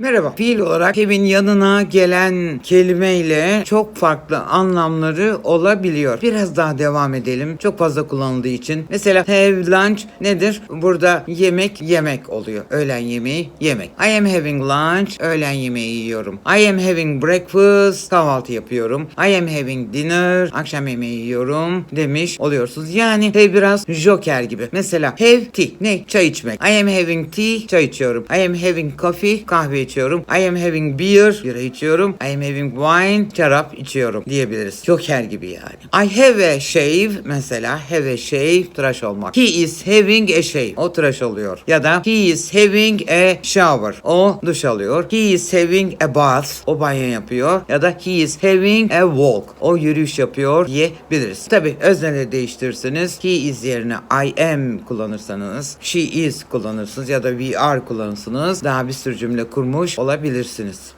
Merhaba. Fiil olarak have'in yanına gelen kelimeyle çok farklı anlamları olabiliyor. Biraz daha devam edelim. Çok fazla kullanıldığı için. Mesela have lunch nedir? Burada yemek yemek oluyor. Öğlen yemeği yemek. I am having lunch. Öğlen yemeği yiyorum. I am having breakfast. Kahvaltı yapıyorum. I am having dinner. Akşam yemeği yiyorum demiş oluyorsunuz. Yani have biraz joker gibi. Mesela have tea. Ne? Çay içmek. I am having tea. Çay içiyorum. I am having coffee. Kahve içiyorum. I am having beer. Bira içiyorum. I am having wine. Şarap içiyorum diyebiliriz. Joker gibi yani. I have a shave. Mesela have a shave. Tıraş olmak. He is having a shave. O tıraş oluyor. Ya da he is having a shower. O duş alıyor. He is having a bath. O banyo yapıyor. Ya da he is having a walk. O yürüyüş yapıyor diyebiliriz. Tabi özneleri değiştirirseniz he is yerine I am kullanırsanız she is kullanırsınız ya da we are kullanırsınız. Daha bir sürü cümle kurmuş olabilirsiniz.